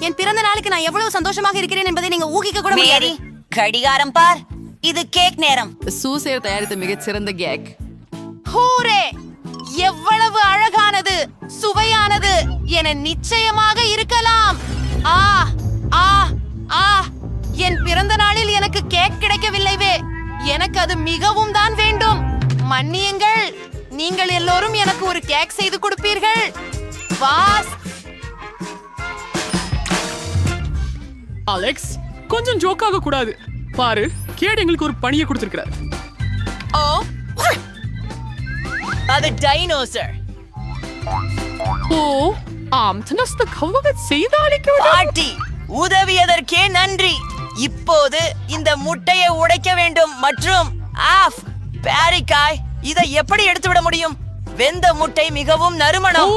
என் பிறந்த நாளுக்கு நான் எவ்வளவு சந்தோஷமாக இருக்கிறேன் என்பதை நீங்க ஊகிக்க கூட முடியாது. கடிகாரம் பார். இது கேக் நேரம். சூசேர் தயாரித்த மிகச்சிறந்த கேக். ஹூரே எவ்வளவு அழகானது சுவையானது என நிச்சயமாக இருக்கலாம். ஆ ஆ ஆ. என் பிறந்த நாளில் எனக்கு கேக் கிடைக்கவில்லைவே எனக்கு அது மிகவும் தான் வேண்டும். மன்னியுங்கள் நீங்கள் எல்லோரும் எனக்கு ஒரு கேக் செய்து கொடுப்பீர்கள். வாஸ் அலெக்ஸ் கொஞ்சம் ஜோக்காக கூடாது. பாரு கேட் எங்களுக்கு ஒரு பணியை கொடுத்திருக்கிறார். ஓ அது டைனோசர் ஓ ஆம் தனஸ்த கவ்வக செய்தாளிக்க பாட்டி உதவியதற்கே நன்றி. இப்போது இந்த முட்டையை உடைக்க வேண்டும். மற்றும் ஆஃப் பேரிக்காய் இதை எப்படி எடுத்து விட முடியும்? வெந்த முட்டை மிகவும் நறுமணம்.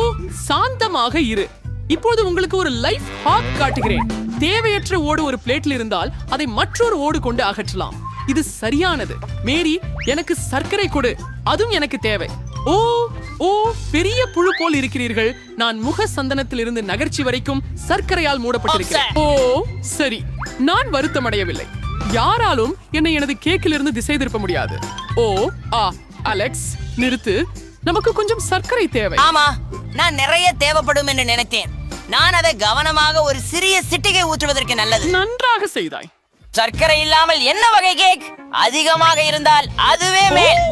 சாந்தமாக இரு. இப்போது உங்களுக்கு ஒரு லைஃப் ஹாக் காட்டுகிறேன். தேவையற்ற ஓடு ஒரு பிளேட்ல இருந்தால் அதை மற்றொரு ஓடு கொண்டு அகற்றலாம். இது சரியானது. மேரி எனக்கு சர்க்கரை கொடு. அதுவும் எனக்கு தேவை. ஓ ஓ பெரிய புழு போல் இருக்கிறீர்கள். நான் முக சந்தனத்திலிருந்து நகர்ச்சி வரைக்கும் சர்க்கரையால் மூடப்பட்டிருக்கிறேன். ஓ சரி. நான் வருத்தமடையவில்லை. யாராலும் என்னை எனது கேக்கிலிருந்து திசை திருப்ப முடியாது. ஓ ஆ அலெக்ஸ் நிறுத்து. நமக்கு கொஞ்சம் சர்க்கரை தேவை. ஆமா நான் நிறைய தேவைப்படும் என்று நினைத்தேன். நான் அதை கவனமாக ஒரு சிறிய சிட்டிகை ஊற்றுவதற்கு நல்லது. நன்றாக செய்தாய். சர்க்கரை இல்லாமல் என்ன வகை கேக்? அதிகமாக இருந்தால் அதுவே மேல்.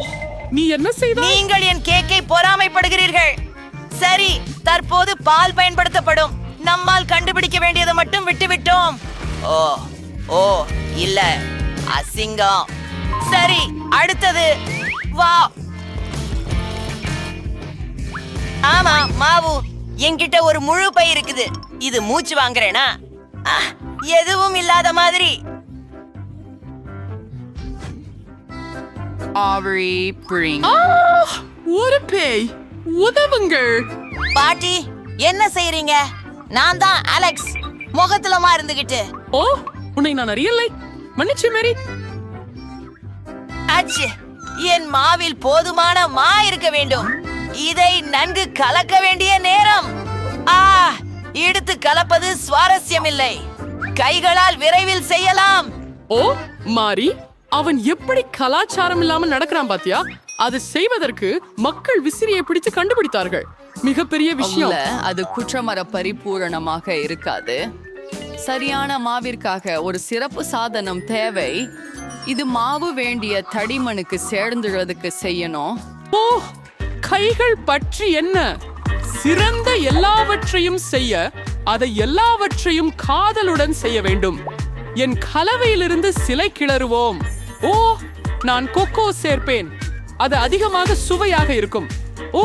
நீ என்ன செய்தாய்? நீங்கள் என் கேக்கை பொறாமைப்படுகிறீர்கள். சரி தற்போது பால் பயன்படுத்தப்படும். நம்மால் கண்டுபிடிக்க வேண்டியதை மட்டும் விட்டுவிட்டோம். ஓ ஓ இல்ல. அசிங்கம். சரி அடுத்தது. வா. ஆமா மாவு. என்கிட்ட ஒரு முழு பை இருக்குது. இது மூச்சு வாங்குறேனா? எதுவும் இல்லாத மாதிரி. ஆவரி பிரிங் ஆ, ஒரு பேய். உதவுங்கள். பாட்டி என்ன செய்றீங்க? நான் தான் அலெக்ஸ் முகத்துலமா இருந்துகிட்டு ஓ உன்னை நான் அறியலை. மன்னிச்சு மேரி. அச்சு என் மாவில் போதுமான மா இருக்க வேண்டும். இதை நன்கு கலக்க வேண்டிய நேரம். ஆ எடுத்து கலப்பது சுவாரஸ்யமில்லை. கைகளால் விரைவில் செய்யலாம். ஓ மாரி அவன் எப்படி கலாச்சாரம் இல்லாம நடக்கிறான் பாத்தியா? அது செய்வதற்கு மக்கள் விசிறியை பிடித்து கண்டுபிடித்தார்கள். மிகப்பெரிய விஷயம். இல்ல அது குற்றமர பரிபூரணமாக இருக்காது. சரியான மாவிற்காக ஒரு சிறப்பு சாதனம் தேவை. இது மாவு வேண்டிய தடிமனுக்கு சேர்ந்துறதுக்கு செய்யணும். ஓ கைகள் பற்றி என்ன? சிறந்த எல்லாவற்றையும் செய்ய அதை எல்லாவற்றையும் காதலுடன் செய்ய வேண்டும். என் கலவையிலிருந்து சிலை கிளறுவோம். ஓ நான் கொக்கோ சேர்ப்பேன். அது அதிகமாக சுவையாக இருக்கும். ஓ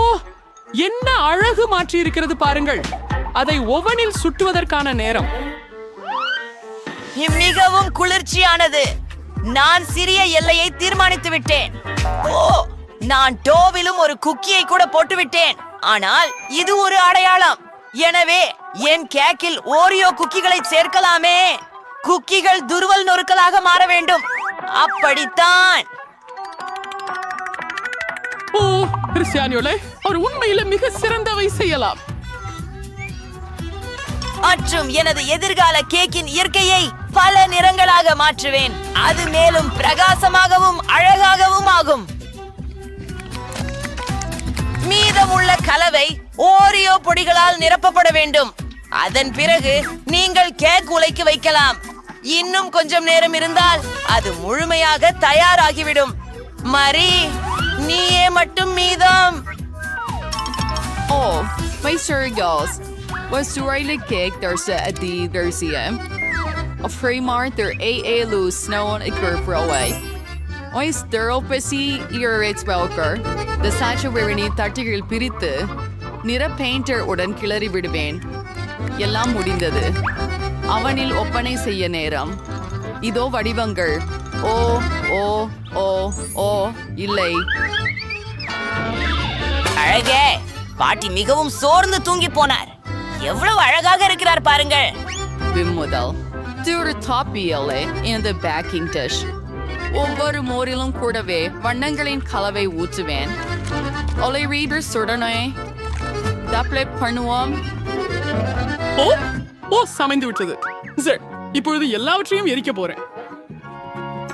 என்ன அழகு மாற்றி இருக்கிறது பாருங்கள். அதை ஒவனில் சுட்டுவதற்கான நேரம். மிகவும் குளிர்ச்சியானது. நான் சிறிய எல்லையை தீர்மானித்து விட்டேன். ஓ நான் டோவிலும் ஒரு குக்கியை கூட போட்டு விட்டேன் ஆனால் இது ஒரு அடையாளம். எனவே என் கேக்கில் ஓரியோ குக்கிகளை சேர்க்கலாமே. குக்கிகள் துருவல் நொறுக்கலாக மாற வேண்டும். அப்படித்தான். ஓ கிறிஸ்டியானியோலே அவர் உண்மையில மிக சிறந்தவை செய்யலாம். மற்றும் எனது எதிர்கால கேக்கின் இயற்கையை பல நிறங்களாக மாற்றுவேன். அது மேலும் பிரகாசமாகவும் அழகாகவும் ஆகும். மீதமுள்ள கலவை ஓரியோ பொடிகளால் நிரப்பப்பட வேண்டும் அதன் பிறகு நீங்கள் கேக் உலைக்கு வைக்கலாம் இன்னும் கொஞ்சம் நேரம் இருந்தால் அது முழுமையாக தயாராகிவிடும் மரி நீயே மட்டும் மீதம் ஓ my sorry girls. Was to really kick there's a the there's a a free mart there a snow on a curve. Welker. The sacha where நீ தட்டுகள் பிரித்து நிற பெயிண்டர் உடன் கிளறி விடுவேன் எல்லாம் முடிந்தது. அவனில் ஒப்பனை செய்ய நேரம். இதோ வடிவங்கள். ஓ ஓ ஓ ஓ இல்லை. அழகே பாட்டி மிகவும் சோர்ந்து தூங்கி போனார். எவ்வளவு அழகாக இருக்கிறார் பாருங்கள். விம்முதல். திரு தாப்பியலே இந்த பேக்கிங் டிஷ் ஒவ்வொரு மோரிலும் கூடவே வண்ணங்களின் கலவை ஊற்றுவேன். ஒலை ரீடர் சுடனே. டப்ளை பண்ணுவோம். ஓ ஓ சமைந்து விட்டது. சரி இப்பொழுது எல்லாவற்றையும் எரிக்க போறேன்.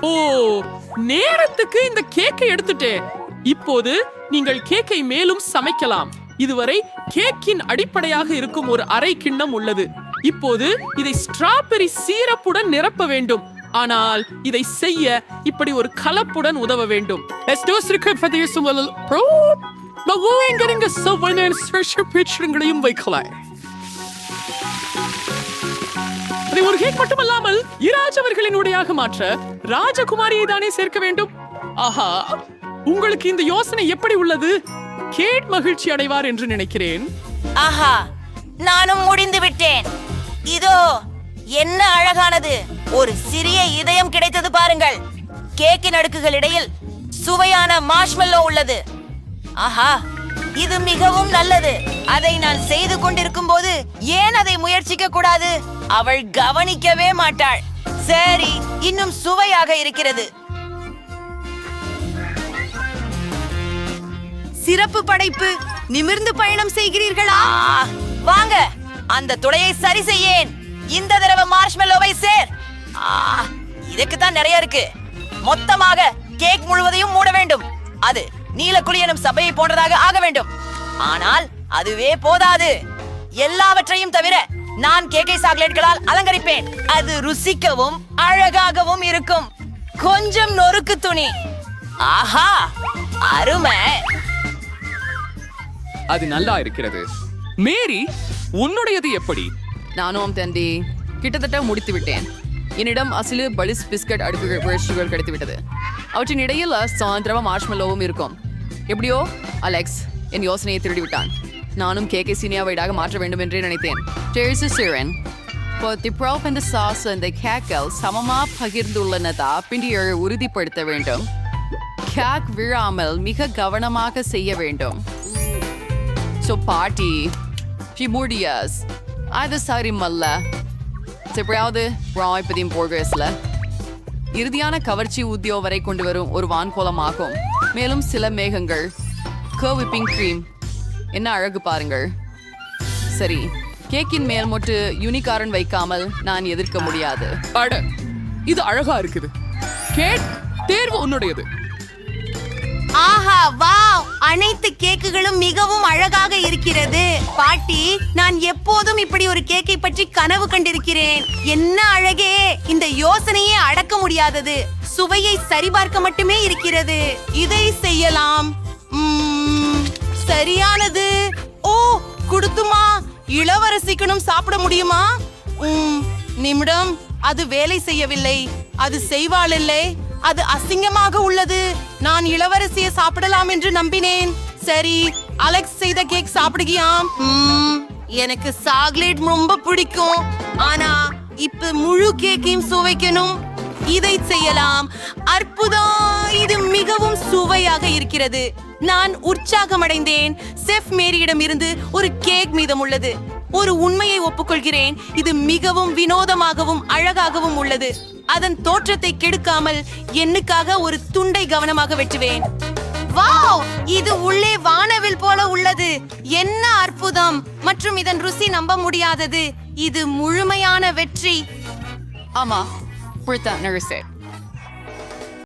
ஓ நேரத்துக்கு இந்த கேக்கை எடுத்துட்டேன் இப்போது நீங்கள் கேக்கை மேலும் சமைக்கலாம். இதுவரை கேக்கின் அடிப்படையாக இருக்கும் ஒரு அரை கிண்ணம் உள்ளது. இப்போது இதை ஸ்ட்ராபெரி சீரப்புடன் நிரப்ப வேண்டும். ஆனால் இதை செய்ய இப்படி ஒரு கலப்புடன் உதவ வேண்டும். Let's வைக்கலாம். அதை ஒரு கேக் மட்டுமல்லாமல் இராஜ் அவர்களின் உடையாக மாற்ற ராஜகுமாரியை தானே சேர்க்க வேண்டும்? ஆஹா உங்களுக்கு இந்த யோசனை எப்படி உள்ளது? கேட் மகிழ்ச்சி அடைவார் என்று நினைக்கிறேன். ஆஹா நானும் முடிந்து விட்டேன். இதோ என்ன அழகானது? ஒரு சிறிய இதயம் கிடைத்தது பாருங்கள். கேக்கின் அடுக்குகள் இடையில் சுவையான மாஷ்மெல்லோ உள்ளது. ஆஹா இது மிகவும் நல்லது. அதை நான் செய்து கொண்டிருக்கும் போது ஏன் அதை முயற்சிக்க கூடாது? அவள் கவனிக்கவே மாட்டாள். சரி இன்னும் சுவையாக இருக்கிறது. சிறப்பு படைப்பு நிமிர்ந்து பயணம் செய்கிறீர்களா? வாங்க. அந்த துளையை சரி செய்யேன். இந்த தடவை மார்ஷ்மெல்லோவை சேர். இதுக்கு தான் நிறைய இருக்கு. மொத்தமாக கேக் முழுவதையும் மூட வேண்டும். அது நீலக்குழி எனும் சபையை போன்றதாக ஆக வேண்டும். ஆனால் அதுவே போதாது. எல்லாவற்றையும் தவிர நான் கேக்கை சாக்லேட்களால் அலங்கரிப்பேன். அது ருசிக்கவும் அழகாகவும் இருக்கும். கொஞ்சம் நொறுக்கு துணி. ஆஹா அருமை. அது நல்லா இருக்கிறது. மேரி உன்னுடையது எப்படி? நானும் தந்தி கிட்டத்தட்ட முடித்து விட்டேன். என்னிடம் அசிலு பலிஸ் பிஸ்கட் அடுக்குகள் புரட்சிகள் கிடைத்துவிட்டது. அவற்றின் இடையில் சாயந்திரமா மார்ஷ்மல்லோவும் இருக்கும். எப்படியோ அலெக்ஸ் என் யோசனையை திருடிவிட்டான். நானும் நானும் கே சீனியா வைடாக மாற்ற வேண்டும் என்றே நினைத்தேன். டெரிசு சிரன் இப்போ தி ப்ராஃப் and சாஸ் sauce கேக்கல் சமமாக பகிர்ந்துள்ளனதா? பிண்டியை உறுதிப்படுத்த வேண்டும். கேக் விழாமல் மிக கவனமாக செய்ய வேண்டும். ஸோ பாட்டி பிமுடியஸ் அது சரிமல்ல. எப்படியாவது ராய்பதியும் போர்கஸில் இறுதியான கவர்ச்சி உத்தியோ வரை கொண்டு வரும் ஒரு வான்கோலம் ஆகும். மேலும் சில மேகங்கள். கர்விப்பிங் க்ரீம் என்ன அழகு பாருங்கள். சரி கேக்கின் மேல் மொட்டு யூனிகாரன் வைக்காமல் நான் எதிர்க்க முடியாது. இது அழகா இருக்குது. கேக் தேர்வு உன்னுடையது. ஆஹா வாவ்! அனைத்து கேக்குகளும் மிகவும் அழகாக இருக்கிறது. பாட்டி நான் எப்போதும் இப்படி ஒரு கேக்கை பற்றி கனவு கண்டிருக்கிறேன். என்ன அழகே! இந்த யோசனையே அடக்க முடியாதது. சுவையை சரிபார்க்க மட்டுமே இருக்கிறது. இதை செய்யலாம். சரியானது. ஓ குடுத்துமா? இளவரசிக்கணும் சாப்பிட முடியுமா? உம், நிமிடம். அது வேலை செய்யவில்லை. அது செய்வாள் இல்லை அது அசிங்கமாக உள்ளது. நான் இளவரசியை சாப்பிடலாம் என்று நம்பினேன். சரி அலெக்ஸ் செய்த கேக் சாப்பிடுகியாம்? எனக்கு சாக்லேட் ரொம்ப பிடிக்கும். ஆனா இப்ப முழு கேக்கையும் சுவைக்கணும். இதை செய்யலாம். அற்புதம்! இது மிகவும் சுவையாக இருக்கிறது. நான் உற்சாகமடைந்தேன். செஃப் மேரியிடம் இருந்து ஒரு கேக் மீதம் உள்ளது. ஒரு உண்மையை ஒப்புக்கொள்கிறேன். இது மிகவும் வினோதமாகவும் அழகாகவும் உள்ளது. அதன் தோற்றத்தை கெடுக்காமல் எண்ணுக்காக ஒரு துண்டை கவனமாக வெட்டுவேன். வாவ்! இது உள்ளே வானவில் போல உள்ளது. என்ன அற்புதம்! மற்றும் இதன் ருசி நம்ப முடியாதது. இது முழுமையான வெற்றி. ஆமா புரித்தான் நர்சே.